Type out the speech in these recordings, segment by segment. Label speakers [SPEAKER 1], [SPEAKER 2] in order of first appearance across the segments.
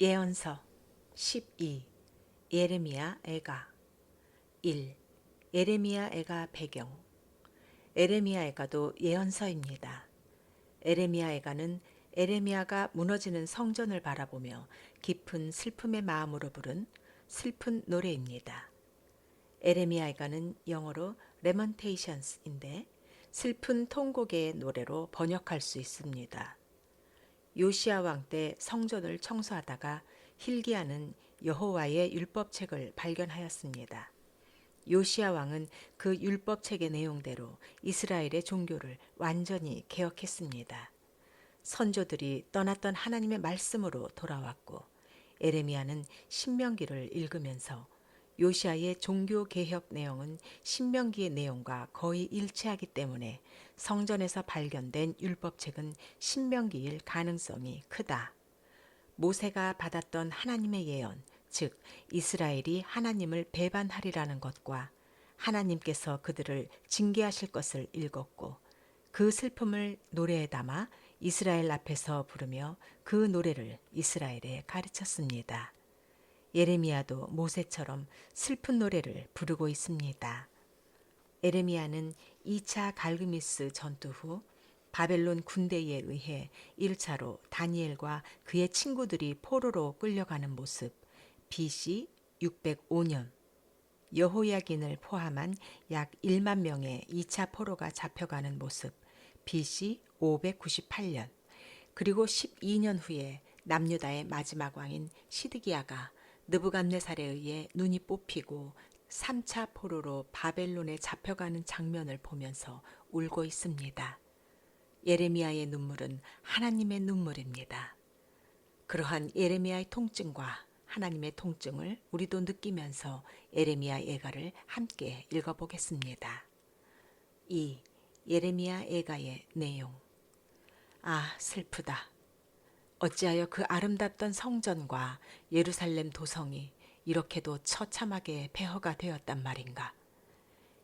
[SPEAKER 1] 예언서 12 예레미야 애가 1 예레미야 애가 배경 에레미야 애가도 예언서입니다. 에레미야 애가는 에레미야가 무너지는 성전을 바라보며 깊은 슬픔의 마음으로 부른 슬픈 노래입니다. 에레미야 애가는 영어로 레먼테이션스인데 슬픈 통곡의 노래로 번역할 수 있습니다. 요시아 왕 때 성전을 청소하다가 hil기야는 여호와의 율법책을 발견하였습니다. 요시아 왕은 그 율법책의 내용대로 이스라엘의 종교를 완전히 개혁했습니다. 선조들이 떠났던 하나님의 말씀으로 돌아왔고 에레미야는 신명기를 읽으면서 요시아의 종교 개혁 내용은 신명기의 내용과 거의 일치하기 때문에 성전에서 발견된 율법책은 신명기일 가능성이 크다. 모세가 받았던 하나님의 예언, 즉 이스라엘이 하나님을 배반하리라는 것과 하나님께서 그들을 징계하실 것을 읽었고 그 슬픔을 노래에 담아 이스라엘 앞에서 부르며 그 노래를 이스라엘에 가르쳤습니다. 예레미야도 모세처럼 슬픈 노래를 부르고 있습니다. 에레미야는 2차 갈그미스 전투 후 바벨론 군대에 의해 1차로 다니엘과 그의 친구들이 포로로 끌려가는 모습, BC 605년. 여호야긴을 포함한 약 1만 명의 2차 포로가 잡혀가는 모습, BC 598년. 그리고 12년 후에 남유다의 마지막 왕인 시드기야가 느부갓네살에 의해 눈이 뽑히고 3차 포로로 바벨론에 잡혀가는 장면을 보면서 울고 있습니다. 예레미야의 눈물은 하나님의 눈물입니다. 그러한 예레미야의 통증과 하나님의 통증을 우리도 느끼면서 예레미야 예가를 함께 읽어보겠습니다. 2. 예레미야 예가의 내용 아 슬프다. 어찌하여 그 아름답던 성전과 예루살렘 도성이 이렇게도 처참하게 폐허가 되었단 말인가.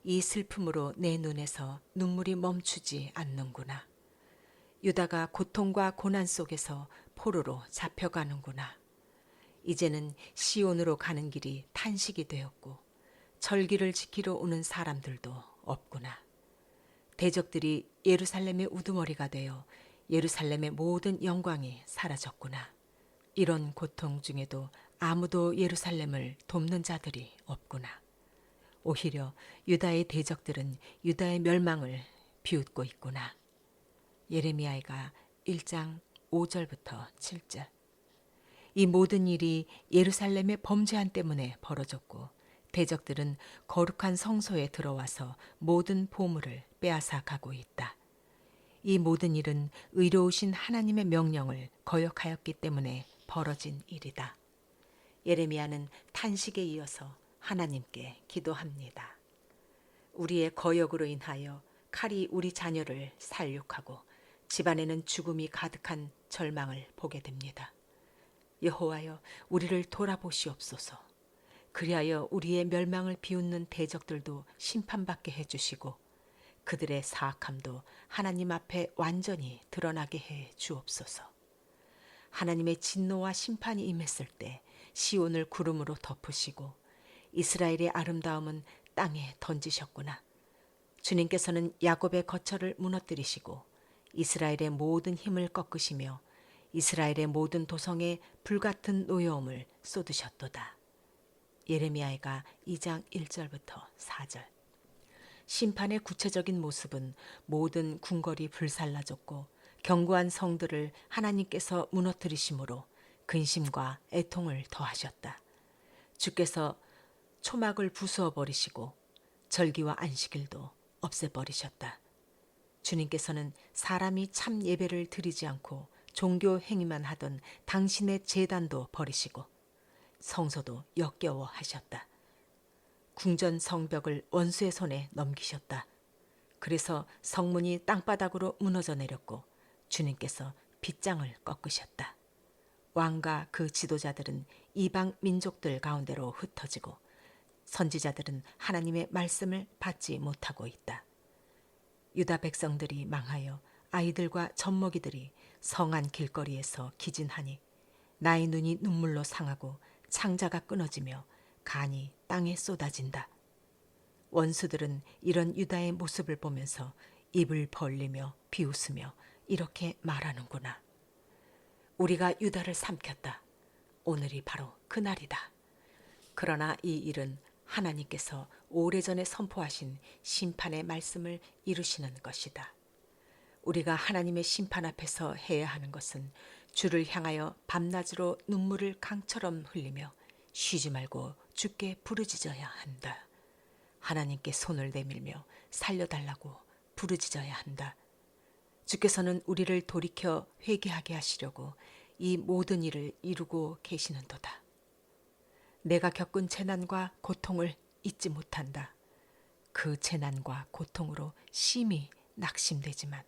[SPEAKER 1] 이 슬픔으로 내 눈에서 눈물이 멈추지 않는구나. 유다가 고통과 고난 속에서 포로로 잡혀가는구나. 이제는 시온으로 가는 길이 탄식이 되었고 절기를 지키러 오는 사람들도 없구나. 대적들이 예루살렘의 우두머리가 되어 예루살렘의 모든 영광이 사라졌구나. 이런 고통 중에도 아무도 예루살렘을 돕는 자들이 없구나. 오히려 유다의 대적들은 유다의 멸망을 비웃고 있구나. 예레미야가 1장 5절부터 7절. 이 모든 일이 예루살렘의 범죄한 때문에 벌어졌고 대적들은 거룩한 성소에 들어와서 모든 보물을 빼앗아 가고 있다. 이 모든 일은 의로우신 하나님의 명령을 거역하였기 때문에 벌어진 일이다. 예레미야는 탄식에 이어서 하나님께 기도합니다. 우리의 거역으로 인하여 칼이 우리 자녀를 살육하고 집안에는 죽음이 가득한 절망을 보게 됩니다. 여호와여 우리를 돌아보시옵소서. 그리하여 우리의 멸망을 비웃는 대적들도 심판받게 해주시고 그들의 사악함도 하나님 앞에 완전히 드러나게 해 주옵소서. 하나님의 진노와 심판이 임했을 때 시온을 구름으로 덮으시고 이스라엘의 아름다움은 땅에 던지셨구나. 주님께서는 야곱의 거처를 무너뜨리시고 이스라엘의 모든 힘을 꺾으시며 이스라엘의 모든 도성에 불같은 노여움을 쏟으셨도다. 예레미야가 2장 1절부터 4절. 심판의 구체적인 모습은 모든 궁궐이 불살라졌고 견고한 성들을 하나님께서 무너뜨리심으로 근심과 애통을 더하셨다. 주께서 초막을 부수어 버리시고 절기와 안식일도 없애 버리셨다. 주님께서는 사람이 참 예배를 드리지 않고 종교 행위만 하던 당신의 재단도 버리시고 성소도 역겨워 하셨다. 궁전 성벽을 원수의 손에 넘기셨다. 그래서 성문이 땅바닥으로 무너져 내렸고 주님께서 빗장을 꺾으셨다. 왕과 그 지도자들은 이방 민족들 가운데로 흩어지고 선지자들은 하나님의 말씀을 받지 못하고 있다. 유다 백성들이 망하여 아이들과 젖먹이들이 성한 길거리에서 기진하니 나의 눈이 눈물로 상하고 창자가 끊어지며 간이 땅에 쏟아진다. 원수들은 이런 유다의 모습을 보면서 입을 벌리며 비웃으며 이렇게 말하는구나. 우리가 유다를 삼켰다. 오늘이 바로 그날이다. 그러나 이 일은 하나님께서 오래전에 선포하신 심판의 말씀을 이루시는 것이다. 우리가 하나님의 심판 앞에서 해야 하는 것은 주를 향하여 밤낮으로 눈물을 강처럼 흘리며 쉬지 말고 주께 부르짖어야 한다. 하나님께 손을 내밀며 살려달라고 부르짖어야 한다. 주께서는 우리를 돌이켜 회개하게 하시려고 이 모든 일을 이루고 계시는도다. 내가 겪은 재난과 고통을 잊지 못한다. 그 재난과 고통으로 심히 낙심되지만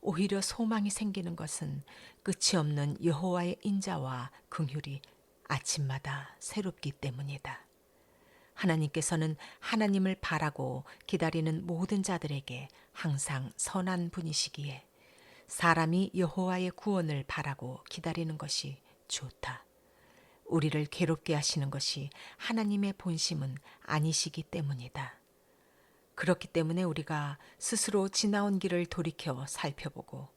[SPEAKER 1] 오히려 소망이 생기는 것은 끝이 없는 여호와의 인자와 긍휼이 아침마다 새롭기 때문이다. 하나님께서는 하나님을 바라고 기다리는 모든 자들에게 항상 선한 분이시기에 사람이 여호와의 구원을 바라고 기다리는 것이 좋다. 우리를 괴롭게 하시는 것이 하나님의 본심은 아니시기 때문이다. 그렇기 때문에 우리가 스스로 지나온 길을 돌이켜 살펴보고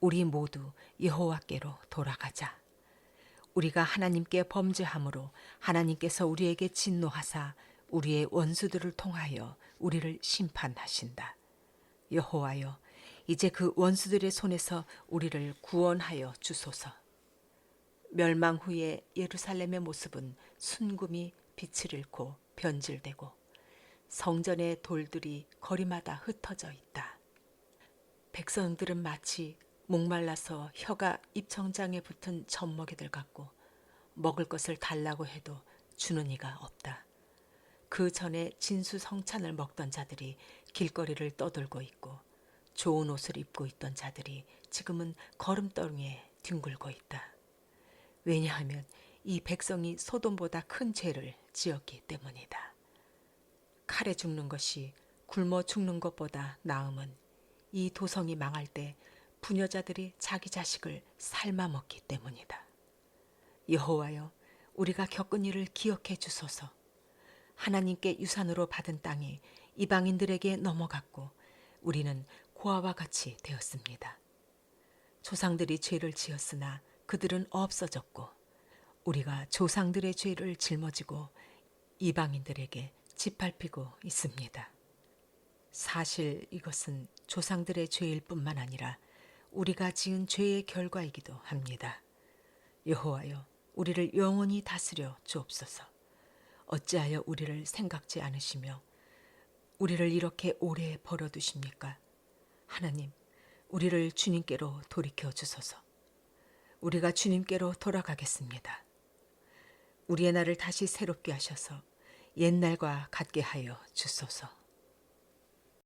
[SPEAKER 1] 우리 모두 여호와께로 돌아가자. 우리가 하나님께 범죄함으로 하나님께서 우리에게 진노하사 우리의 원수들을 통하여 우리를 심판하신다. 여호와여, 이제 그 원수들의 손에서 우리를 구원하여 주소서. 멸망 후에 예루살렘의 모습은 순금이 빛을 잃고 변질되고 성전의 돌들이 거리마다 흩어져 있다. 백성들은 마치 목말라서 혀가 입천장에 붙은 젖먹이들 같고 먹을 것을 달라고 해도 주는 이가 없다. 그 전에 진수성찬을 먹던 자들이 길거리를 떠돌고 있고 좋은 옷을 입고 있던 자들이 지금은 걸음더미에 뒹굴고 있다. 왜냐하면 이 백성이 소돔보다 큰 죄를 지었기 때문이다. 칼에 죽는 것이 굶어 죽는 것보다 나음은 이 도성이 망할 때 부녀자들이 자기 자식을 삶아 먹기 때문이다. 여호와여, 우리가 겪은 일을 기억해 주소서. 하나님께 유산으로 받은 땅이 이방인들에게 넘어갔고 우리는 고아와 같이 되었습니다. 조상들이 죄를 지었으나 그들은 없어졌고 우리가 조상들의 죄를 짊어지고 이방인들에게 짓밟히고 있습니다. 사실 이것은 조상들의 죄일 뿐만 아니라 우리가 지은 죄의 결과이기도 합니다. 여호와여, 우리를 영원히 다스려 주옵소서. 어찌하여 우리를 생각지 않으시며 우리를 이렇게 오래 버려 두십니까? 하나님, 우리를 주님께로 돌이켜 주소서. 우리가 주님께로 돌아가겠습니다. 우리의 날을 다시 새롭게 하셔서 옛날과 같게 하여 주소서.